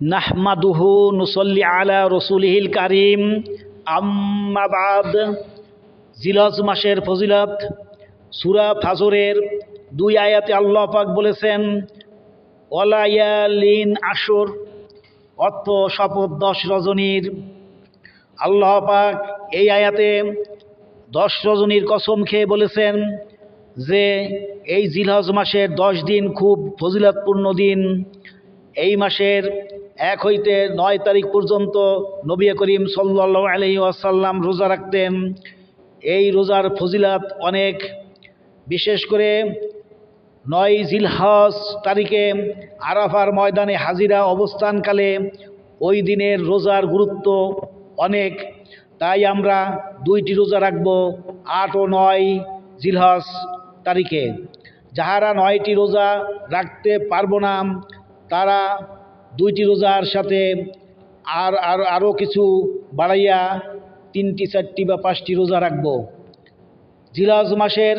নাহমাদুহু নুসল্লি আলা রসুলহিল কারিম। আম্মাবাদ জিলজ মাসের ফজিলত। সুরা ফাজরের দুই আয়াতে আল্লাহ পাক বলেছেন ওলায়ালিন আসর অর্থ শপথ দশ রজনীর। আল্লাহ পাক এই আয়াতে দশ রজনীর কসম খেয়ে বলেছেন যে, এই জিলহজ মাসের দশ দিন খুব ফজিলতপূর্ণ দিন। এই মাসের এক হইতে নয় তারিখ পর্যন্ত নবী করিম সাল্লাহ আলহি আসাল্লাম রোজা রাখতেন। এই রোজার ফজিলাত অনেক। বিশেষ করে নয় জিলহজ তারিখে আরাফার ময়দানে হাজিরা অবস্থানকালে ওই দিনের রোজার গুরুত্ব অনেক। তাই আমরা দুইটি রোজা রাখব আট ও নয় জিলহজ তারিখে। যাহারা নয়টি রোজা রাখতে পারব না, তারা দুইটি রোজার সাথে আর আর, আরও কিছু বাড়াইয়া তিনটি, চারটি বা পাঁচটি রোজা রাখব। জিলাজ মাসের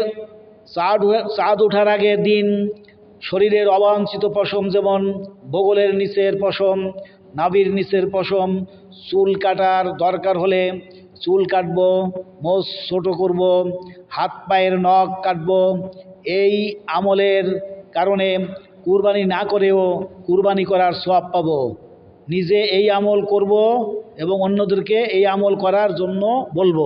চাঁদ চাঁদ ওঠার আগের দিন শরীরের অবাঞ্ছিত পশম যেমন বগলের নিচের পশম, নাভির নিচের পশম, চুল কাটার দরকার হলে চুল কাটব, মোষ ছোটো করব, হাত পায়ের নখ কাটব, এই আমলের কারণে কুরবানি না করেও কুরবানি করার সব পাব। নিজে এই আমল করব এবং অন্যদেরকে এই আমল করার জন্য বলব।